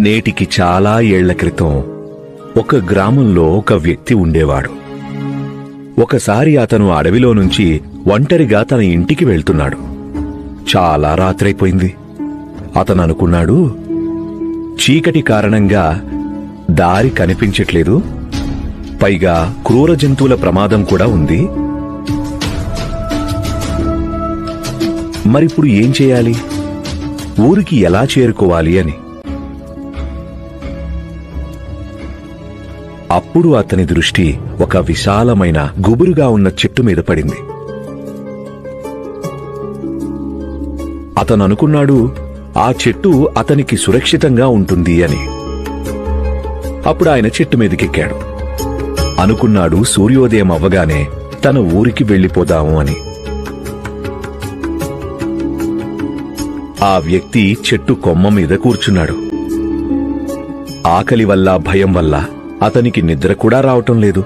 నేటికి చాలా ఏళ్ళ క్రితం ఒక గ్రామంలో ఒక వ్యక్తి ఉండేవాడు. ఒకసారి అతను అడవిలో నుంచి ఒంటరిగా తన ఇంటికి వెళ్తున్నాడు. చాలా రాత్రైపోయింది. అతను అనుకున్నాడు చీకటి కారణంగా దారి కనిపించట్లేదు. పైగా క్రూర జంతువుల ప్రమాదం కూడా ఉంది. మరిప్పుడు ఏం చేయాలి? ఊరికి ఎలా చేరుకోవాలి అని అప్పుడు అతని దృష్టి ఒక విశాలమైన గుబురుగా ఉన్న చెట్టు మీద పడింది. అతను అనుకున్నాడు ఆ చెట్టు అతనికి సురక్షితంగా ఉంటుంది అని. అప్పుడు ఆయన చెట్టు మీదకెక్కాడు. అనుకున్నాడు సూర్యోదయం అవ్వగానే తన ఊరికి వెళ్ళిపోదాము అని. ఆ వ్యక్తి చెట్టు కొమ్మ మీద కూర్చున్నాడు. ఆకలి వల్ల భయం వల్ల అతనికి నిద్ర కూడా రావటం లేదు.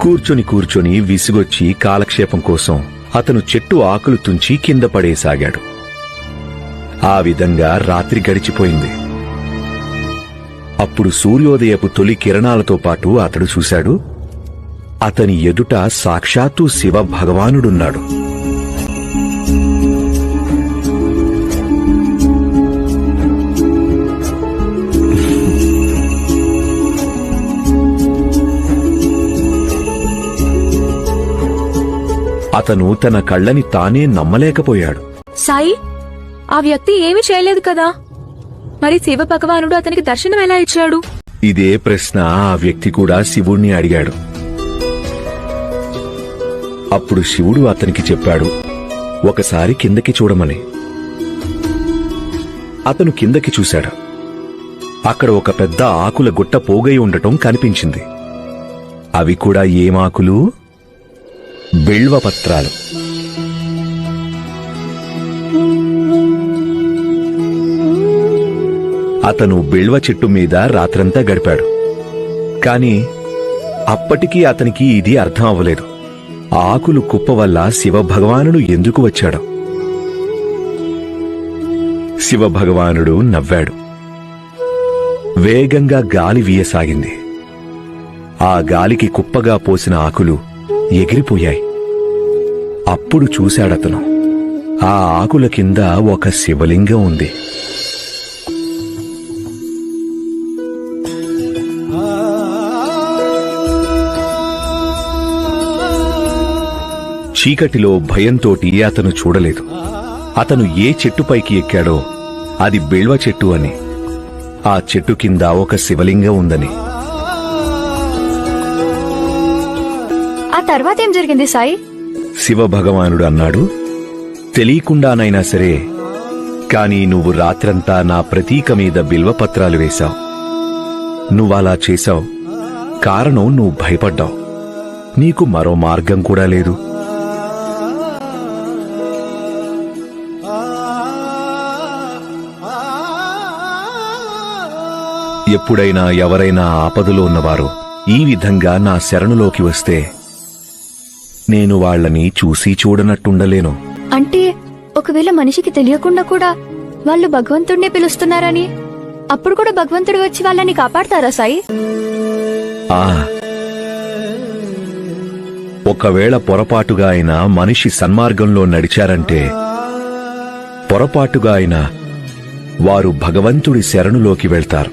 కూర్చొని కూర్చొని విసిగొచ్చి కాలక్షేపం కోసం అతను చెట్టు ఆకులు తుంచి కింద పడేసాగాడు. ఆ విధంగా రాత్రి గడిచిపోయింది. అప్పుడు సూర్యోదయపు తొలి కిరణాలతో పాటు అతడు చూశాడు. అతని ఎదుట సాక్షాత్తు శివ భగవానుడున్నాడు. అతను తన కళ్ళని తానే నమ్మలేకపోయాడు. సాయి ఆ వ్యక్తి ఏమీ చేయలేదు కదా? మరి శివ భగవానుడు అతనికి దర్శనం ఎలా ఇచ్చాడు? ఇదే ప్రశ్న ఆ వ్యక్తి కూడా శివుణ్ణి అడిగాడు. అప్పుడు శివుడు అతనికి చెప్పాడు ఒకసారి కిందకి చూడమని. అతను కిందకి చూశాడు. అక్కడ ఒక పెద్ద ఆకుల గుట్ట పోగై ఉండటం కనిపించింది. అవి కూడా ఏమాకులు బిల్వపత్రాలు అతను బిల్వ చెట్టు మీద రాత్రంతా గడిపాడు. కాని అప్పటికీ అతనికి ఇది అర్థం అవ్వలేదు. ఆకులు కుప్ప వల్ల శివ భగవానుడు ఎందుకు వచ్చాడు? శివ భగవానుడు నవ్వాడు. వేగంగా గాలి వీయసాగింది. ఆ గాలికి కుప్పగా పోసిన ఆకులు ఎగిరిపోయాయి. అప్పుడు చూశాడతను. ఆ ఆకుల కింద ఒక శివలింగం ఉంది. చీకటిలో భయంతోటి అతను చూడలేదు. అతను ఏ చెట్టుపైకి ఎక్కాడో అది బిల్వ చెట్టు అని. ఆ చెట్టు కింద ఒక శివలింగం ఉందని. ఆ తర్వాత ఏం జరిగింది సాయి? శివ భగవానుడు అన్నాడు తెలియకుండానైనా సరే కానీ నువ్వు రాత్రంతా నా ప్రతీక మీద బిల్వపత్రాలు వేశావు. నువ్వలా చేశావు. కారణం నువ్వు భయపడ్డావు. నీకు మరో మార్గం కూడా లేదు. ఎప్పుడైనా ఎవరైనా ఆపదలో ఉన్నవారు ఈ విధంగా నా శరణులోకి వస్తే నేను వాళ్ళని చూసి చూడనట్టుండలేను. అంటే ఒకవేళ మనిషికి తెలియకుండా కూడా వాళ్ళు భగవంతుడినే పిలుస్తున్నారని? అప్పుడు కూడా భగవంతుడు వచ్చి వాళ్ళని కాపాడతారా సాయి? ఆ. ఒకవేళ పొరపాటుగా అయినా మనిషి సన్మార్గంలో నడిచారంటే పొరపాటుగా అయినా వారు భగవంతుడి శరణులోకి వెళ్తారు.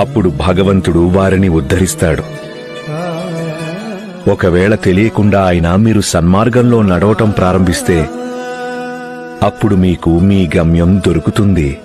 అప్పుడు భగవంతుడు వారిని ఉద్ధరిస్తాడు. ఒకవేళ తెలియకుండా అయినా మీరు సన్మార్గంలో నడవటం ప్రారంభిస్తే అప్పుడు మీకు మీ గమ్యం దొరుకుతుంది.